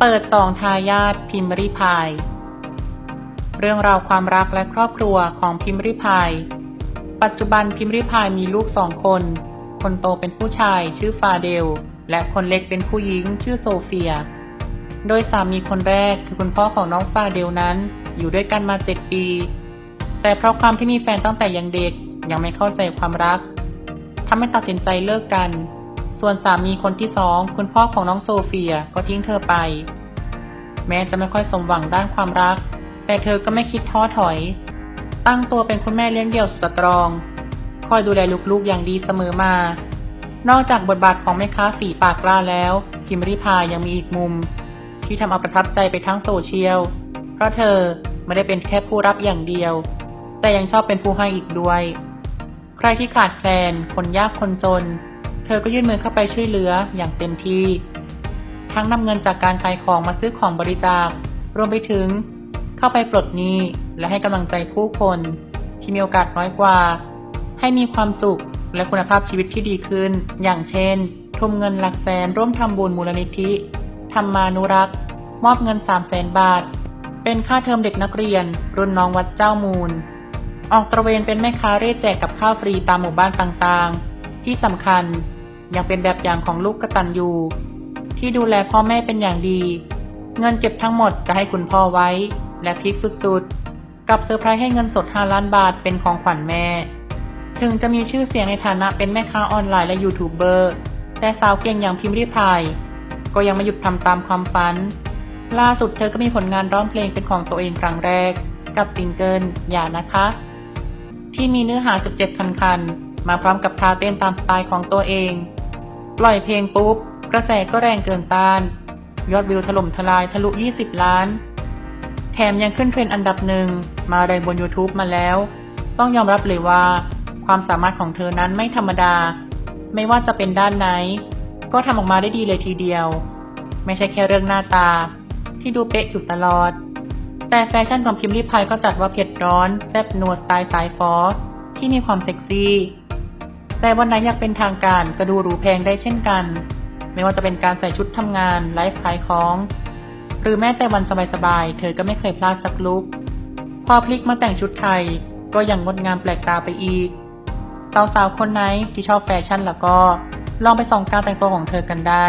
เปิดสองทายาทพิมริพาย เรื่องราวความรักและครอบครัวของพิมริพาย ปัจจุบันพิมริพายมีลูกสองคน คนโตเป็นผู้ชายชื่อฟาเดล และคนเล็กเป็นผู้หญิงชื่อโซเฟีย โดยสามีคนแรกคือคุณพ่อของน้องฟาเดลนั้นอยู่ด้วยกันมาเจ็ดปี แต่เพราะความที่มีแฟนตั้งแต่ยังเด็กยังไม่เข้าใจความรักทำให้ตัดสินใจเลิกกัน ส่วนสามีคนที่สองคุณพ่อของน้องโซเฟียก็ทิ้งเธอไป แม้จะไม่ค่อยสมหวังด้านความรัก แต่เธอก็ไม่คิดท้อถอย ตั้งตัวเป็นคุณแม่เลี้ยงเดี่ยวสุดสตรอง คอยดูแลลูกๆอย่างดีเสมอมา นอกจากบทบาทของแม่ค้าฝีปากกล้าแล้วพิมริพายยังมีอีกมุม ที่ทำเอาประทับใจไปทั้งโซเชียล เพราะเธอไม่ได้เป็นแค่ผู้รับอย่างเดียว แต่ยังชอบเป็นผู้ให้อีกด้วย ใครที่ขาดแคลนคนยากคนจน เธอก็ยื่นมือเข้าไปช่วยเหลืออย่างเต็มที่ ทั้งนำเงินจากการขายของมาซื้อของบริจาค รวมไปถึง เข้าไปปลดหนี้และให้กำลังใจผู้คน ที่มีโอกาสน้อยกว่า ให้มีความสุขและคุณภาพชีวิตที่ดีขึ้น อย่างเช่น ทุ่มเงินหลักแสนร่วมทำบุญมูลนิธิธรรมานุรักษ์ มอบเงิน 3 0 0แสนบาท เป็นค่าเทอมเด็กนักเรียน รุ่นน้องวัดเจ้ามูล ออกตระเวนเป็นแม่ค้าเร่แจกกับข้าวฟรีตามหมู่บ้านต่างๆ ที่สำคัญ ยังเป็นแบบอย่างของลูกกตัญญูที่ดูแลพ่อแม่เป็นอย่างดี เงินเก็บทั้งหมดจะให้คุณพ่อไว้ และพิกสุดๆ กับเซอร์ไพรส์ให้เงินสด 5 ล้านบาทเป็นของขวัญแม่ ถึงจะมีชื่อเสียงในฐานะเป็นแม่ค้าออนไลน์และยูทูบเบอร์ แต่สาวเก่งอย่างพิมพ์ริพาย ก็ยังไม่หยุดทำตามความฝัน ล่าสุดเธอก็มีผลงานร้องเพลงเป็นของตัวเองครั้งแรก กับซิงเกิลอย่านะคะ ที่มีเนื้อหา 17 คันคันๆมาพร้อมกับท่าเต้นตามสไตล์ของตัวเอง ปล่อยเพลงปุ๊บ กระแสก็แรงเกินต้าน ยอดวิวถล่มทลายทะลุ 20 ล้าน แถมยังขึ้นเทรนด์อันดับหนึ่ง มาแรงบน YouTube มาแล้ว ต้องยอมรับเลยว่า ความสามารถของเธอนั้นไม่ธรรมดา ไม่ว่าจะเป็นด้านไหน ก็ทำออกมาได้ดีเลยทีเดียว ไม่ใช่แค่เรื่องหน้าตา ที่ดูเป๊ะอยู่ตลอด แต่แฟชั่นของพิมพ์ริพายก็จัดว่าเผ็ดร้อนแซ่บนัวสไตล์สายฟอสที่มีความเซ็กซี่ แต่วันไหนอยากเป็นทางการก็ดูหรูแพงได้เช่นกัน ไม่ว่าจะเป็นการใส่ชุดทำงานไลฟ์ขายของ หรือแม้แต่วันสบายๆ เธอก็ไม่เคยพลาดสักลุก พอพลิกมาแต่งชุดไทย ก็ยังงดงามแปลกตาไปอีก สาวๆ คนไหนที่ชอบแฟชั่นแล้วก็ ลองไปส่องการแต่งตัวของเธอกันได้